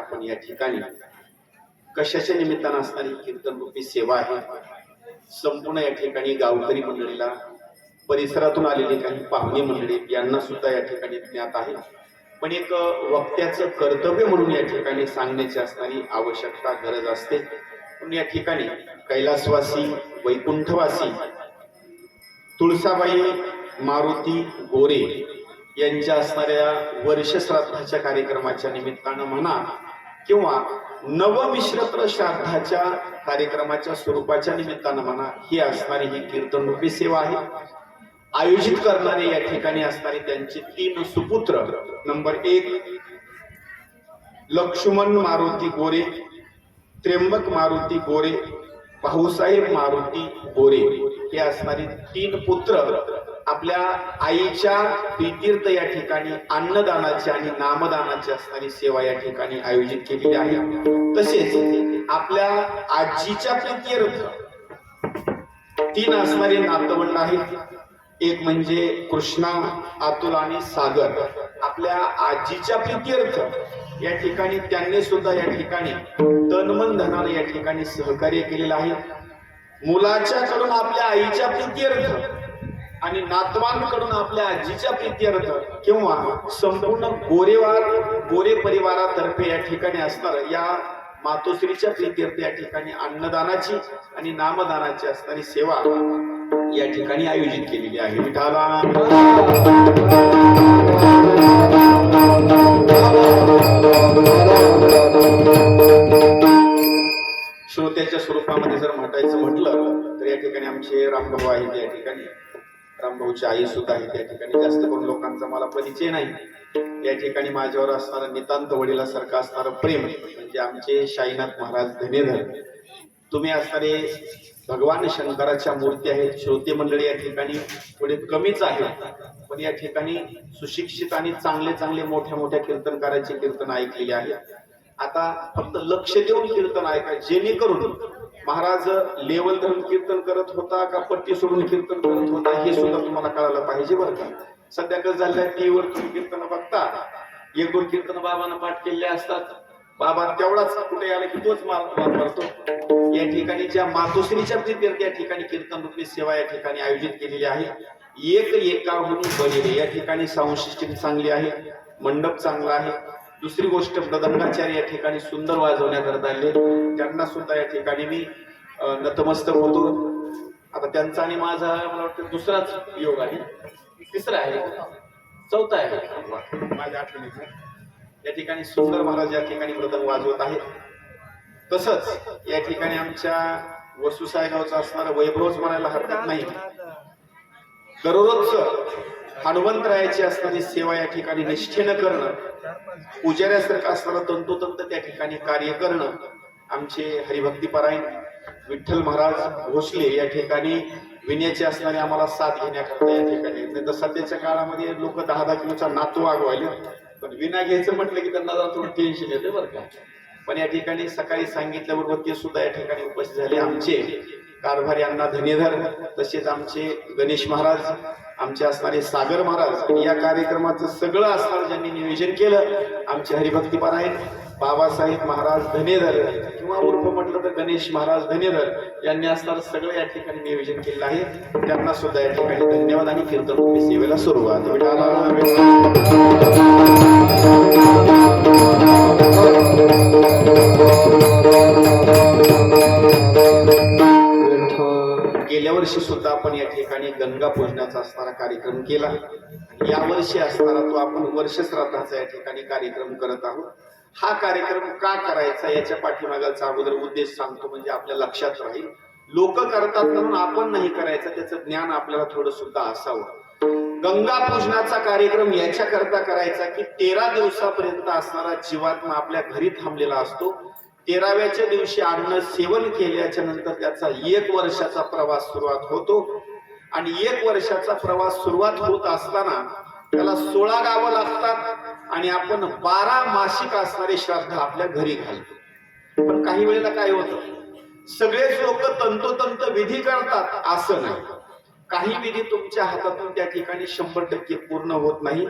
आपण या ठिकाणी कशाच्या निमित्तानं असणारी कीर्तन रूपी सेवा आहे? संपूर्ण या ठिकाणी गावकरी मंडळीला परिसरातून आलेली काही पाहुणे मंडळी यांना सुद्धा या ठिकाणी ज्ञात आहे. पण एक वक्त्याचं कर्तव्य म्हणून या ठिकाणी सांगण्याची असणारी आवश्यकता गरज असते. पण या ठिकाणी कैलासवासी वैकुंठवासी तुळसाबाई मारुती गोरे यांच्या असणाऱ्या वर्ष श्राद्धाच्या कार्यक्रमाच्या निमित्तानं म्हणा किंवा नवमिश्रत्र श्राद्धाच्या कार्यक्रमाच्या स्वरूपाच्या निमित्तानं म्हणा ही असणारी ही कीर्तनरूपी सेवा आहे. आयोजित करणारे या ठिकाणी असणारे त्यांचे तीन सुपुत्र नंबर एक लक्ष्मण मारुती गोरे त्र्यंबक मारुती गोरे भाऊसाहेब मारुती गोरे हे असणारे तीन पुत्र आपल्या आईच्या प्रीतीर्थ या ठिकाणी अन्नदानाची आणि नामदानाची असणारी सेवा या ठिकाणी आयोजित केलेली आहे. तसेच आपल्या आजीच्या प्रीत्यर्थ तीन असणारे नातवंड आहेत. एक म्हणजे कृष्णा अतुल आणि सागर. आपल्या आजीच्या प्रीत्यर्थ या ठिकाणी त्यांनी सुद्धा या ठिकाणी तनमन धनाने या ठिकाणी सहकार्य केलेलं आहे. मुलाच्या कडून आपल्या आईच्या प्रीत्यर्थ आणि नातवांकडून आपल्या आजीच्या प्रीत्यर्थ किंवा संपूर्ण गोरेवार गोरे परिवारातर्फे या ठिकाणी असणार या मातोश्रीच्या प्रीत्यर्थ या ठिकाणी अन्नदानाची आणि नामदानाची असणारी सेवा या ठिकाणी आयोजित केलेली आहे. विठाला श्रोत्याच्या स्वरूपामध्ये जर म्हटायचं म्हटलं तर या ठिकाणी आमचे रामभाऊ आहेत या ठिकाणी. रामभाऊची आई सुद्धा आहे. त्या ठिकाणी जास्त करून लोकांचा मला परिचय नाही. या ठिकाणी माझ्यावर असणारं नितांत वडिलासारखं असणारं प्रेम म्हणजे आमचे शाईनाथ महाराज धनेधर. तुम्ही असणारे भगवान शंकराच्या मूर्ती आहेत. श्रोते मंडळी या ठिकाणी थोडे कमीच आहेत. पण या ठिकाणी सुशिक्षित आणि चांगले चांगले मोठ्या मोठ्या कीर्तनकारांचे कीर्तन ऐकलेले आहेत. आता फक्त लक्ष देऊन कीर्तन ऐका जेणेकरून महाराज लेवल धरून कीर्तन करत होता का पट्टी सोडून कीर्तन करत होता? हे सुद्धा तुम्हाला कळायला पाहिजे बरं का. सध्या कसं झालंय टीव्हीवर तुम्ही कीर्तन बघता. एक दोन कीर्तन बाबांना पाठ केलेले असतात. बाबा तेवढाच कुठे आला की तोच मार मारतो. या ठिकाणी ज्या मातोश्रीच्या प्रीत्यर्थ ठिकाणी कीर्तन रूपी सेवा या ठिकाणी आयोजित केलेली आहे. एक एका म्हणून बनेले या ठिकाणी साऊंड सिस्टीम चांगली आहे. मंडप चांगला आहे. दुसरी गोष्ट मृदंगाचार्य या ठिकाणी सुंदर वाजवण्याकरता आले. त्यांना सुद्धा या ठिकाणी मी नतमस्तक होतो. आता त्यांचा आणि माझा मला वाटतं दुसराच योग आहे. तिसरा आहे. चौथा आहे. माझ्या आठवणीचा या ठिकाणी सुंदर महाराज या ठिकाणी मृदंग वाजवत आहेत. तसंच या ठिकाणी आमच्या वसुसाईगावचा असणारा वैभवच म्हणायला हरकत नाही. दररोज हनुमंतरायाची असणारी सेवा या ठिकाणी निष्ठेनं करणं पुजाऱ्यासारखं असणारं तंतोतंत त्या ठिकाणी कार्य करणं आमचे हरिभक्तीपरायण विठ्ठल महाराज भोसले या ठिकाणी विण्याचे असणारे आम्हाला साथ घेण्याकरता या ठिकाणी नाही तर सध्याच्या काळामध्ये लोक दहा दहा किलोचा नातू वागवायले. पण विना घ्यायचं म्हटलं की त्यांना जरा थोडं टेन्शन येते बरं का. पण या ठिकाणी सकाळी सांगितल्याबरोबर ते सुद्धा या ठिकाणी उपस्थित झाले आमचे. कारभारी यांना धनेधर तसेच आमचे गणेश महाराज आमचे असणारे सागर महाराज या कार्यक्रमाचं सगळं असणार ज्यांनी नियोजन केलं आमचे हरिभक्तीपरायण बाबासाहेब महाराज धनेधर किंवा उर्फ म्हटलं तर गणेश महाराज धनेधर यांनी असणार सगळं या ठिकाणी नियोजन केलं आहे. त्यांना सुद्धा या ठिकाणी धन्यवाद आणि कीर्तन सेवेला सुरुवात. विठाला सुद्धा आपण या ठिकाणी गंगा पूजनाचा असणारा कार्यक्रम केला. यावर्षी या वर्षी असणारा तो आपण वर्षश्राद्धाचा या ठिकाणी कार्यक्रम करत आहोत. हा कार्यक्रम का करायचा याच्या पाठीमागाचा अगोदर उद्देश सांगतो म्हणजे आपल्या लक्षात राहील. लोक करतात म्हणून आपण नाही करायचं त्याचं ज्ञान आपल्याला थोडं सुद्धा असावं. गंगा पूजनाचा कार्यक्रम याच्याकरता करायचा की तेरा दिवसापर्यंत असणारा जीवात्मा आपल्या घरी थांबलेला असतो. तेराव्याच्या दिवशी अन्न सेवन केल्याच्यानंतर त्याचा एक वर्षाचा प्रवास सुरुवात होतो. आणि एक वर्षाचा प्रवास सुरुवात होत असताना त्याला सोळा गावं लागतात आणि आपण बारा मासिक असणारे श्राद्ध आपल्या घरी घालतो. पण काही वेळेला काय होतं? सगळेच लोक तंतोतंत विधी करतात असं नाही. काही विधी तुमच्या हातातून त्या ठिकाणी शंभर टक्के पूर्ण होत नाही.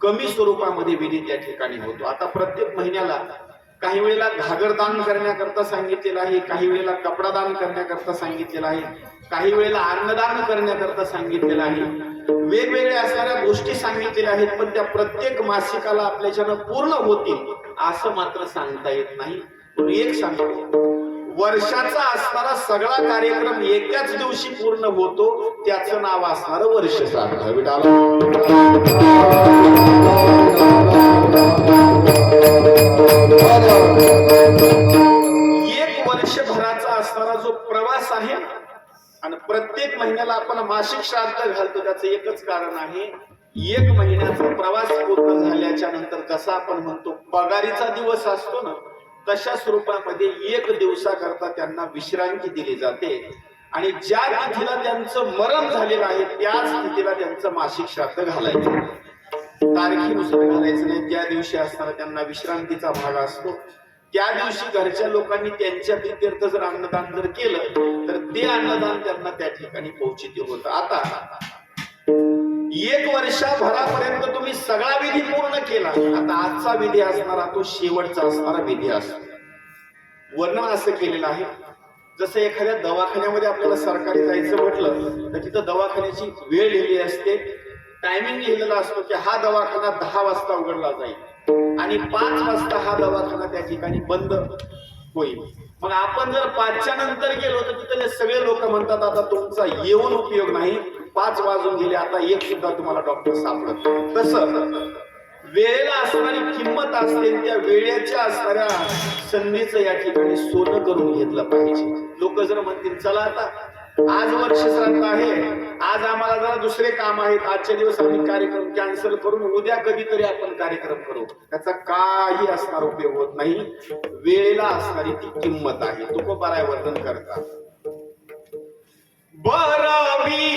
कमी स्वरूपामध्ये विधी त्या ठिकाणी होतो. आता प्रत्येक महिन्याला काही वेळेला घागर दान करण्याकरता सांगितलेलं आहे काही वेळेला कपडा दान करण्याकरता सांगितलेलं आहे काही वेळेला अन्नदान करण्याकरता सांगितलेलं आहे. वेगवेगळ्या असणाऱ्या गोष्टी सांगितलेल्या आहेत पण त्या प्रत्येक मासिकाला आपल्याच्यानं पूर्ण होतील असं मात्र सांगता येत नाही. पण एक सांगतो वर्षाचा असणारा सगळा कार्यक्रम एकाच दिवशी पूर्ण होतो त्याचं नाव असणार वर्ष श्राद्ध आपण मासिक श्राद्ध घालतो त्याचं एकच कारण आहे. एक महिन्याचा प्रवास पूर्ण झाल्याच्यानंतर जसा आपण म्हणतो पगारीचा दिवस असतो ना तशा स्वरूपामध्ये एक दिवसाकरता त्यांना विश्रांती दिली जाते. आणि ज्या तिथीला त्यांचं मरण झालेलं आहे त्याच तिथीला त्यांचं मासिक श्राद्ध घालायचं. तारखेनुसार घालायचं नाही त्या दिवशी असताना त्यांना विश्रांतीचा भाग असतो. त्या दिवशी घरच्या लोकांनी त्यांच्या प्रित्यर्थ जर अन्नदान जर केलं तर ते अन्नदान त्यांना त्या ठिकाणी पोहोचित होत. आता एक वर्षाभरापर्यंत तुम्ही सगळा विधी पूर्ण केला. आता आजचा विधी असणारा तो शेवटचा असणारा विधी असतो. वर्णन असं केलेलं आहे. जसं एखाद्या दवाखान्यामध्ये आपल्याला सरकारी जायचं म्हटलं तर तिथं दवाखान्याची वेळ लिहिली असते. टायमिंग लिहिलेला असतो की हा दवाखाना दहा वाजता उघडला जाईल. आणि पाच वाजता हा दवाखाना त्या ठिकाणी बंद होईल. मग आपण जर पाचच्या नंतर गेलो तर तिथले सगळे लोक म्हणतात आता तुमचा येऊन उपयोग नाही. पाच वाजून गेले आता एक सुद्धा तुम्हाला डॉक्टर सापडत तसं वेळेला असणारी किंमत असते त्या वेळेच्या असणाऱ्या संधीचं या ठिकाणी सोनं करून घेतलं पाहिजे. लोक जर म्हणतील चला आता आज वर्ष आहे. आज आम्हाला जरा दुसरे काम आहेत. आजच्या दिवस आम्ही कार्यक्रम कॅन्सल करून उद्या कधीतरी आपण कार्यक्रम करू. त्याचा काही असणार उपयोग होत नाही. वेळेला असणारी ती किंमत आहे. तुकोबाराय वर्णन करतात. बरावी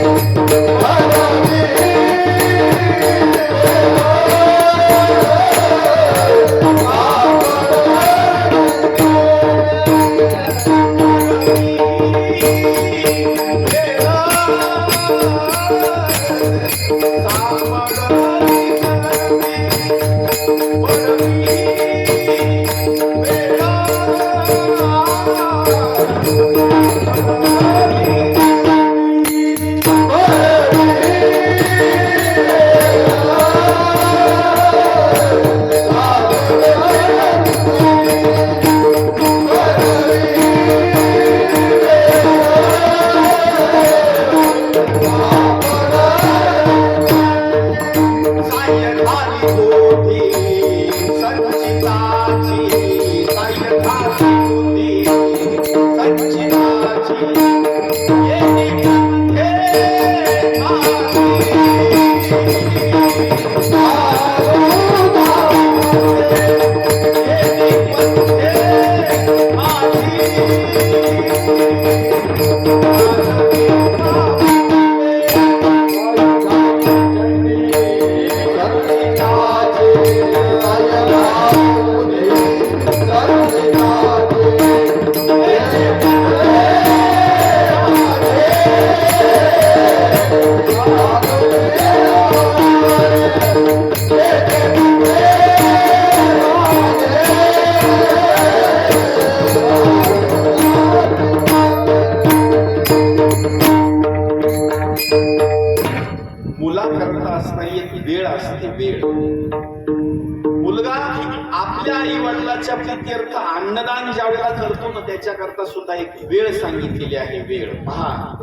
वडिलाच्या अन्नदान ज्या वेळेला करतो ना त्याच्याकरता सुद्धा एक वेळ सांगितलेली आहे वेळ. पहा.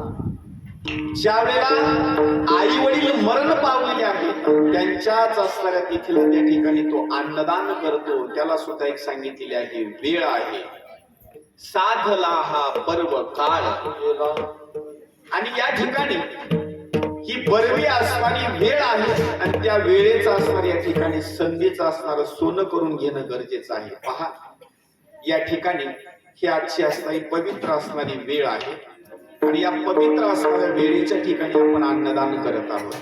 ज्या वेळेला आई वडील मरण पावलेले आहेत त्यांच्याच असणाऱ्या तिथीला त्या ठिकाणी तो अन्नदान करतो त्याला सुद्धा एक सांगितलेली आहे वेळ आहे. साधला हा पर्व काळ. आणि या ठिकाणी ही बरवी असणारी वेळ आहे आणि त्या वेळेचा असणार या ठिकाणी संधीचं असणार सोनं करून घेणं गरजेचं आहे. पहा या ठिकाणी ही आजची असणारी पवित्र असणारी वेळ आहे. आणि या पवित्र असणाऱ्या वेळेच्या ठिकाणी आपण अन्नदान करत आहोत.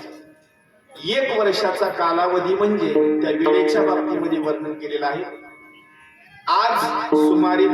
एक वर्षाचा कालावधी म्हणजे त्या वेळेच्या बाबतीमध्ये वर्णन केलेलं आहे. आज सुमारे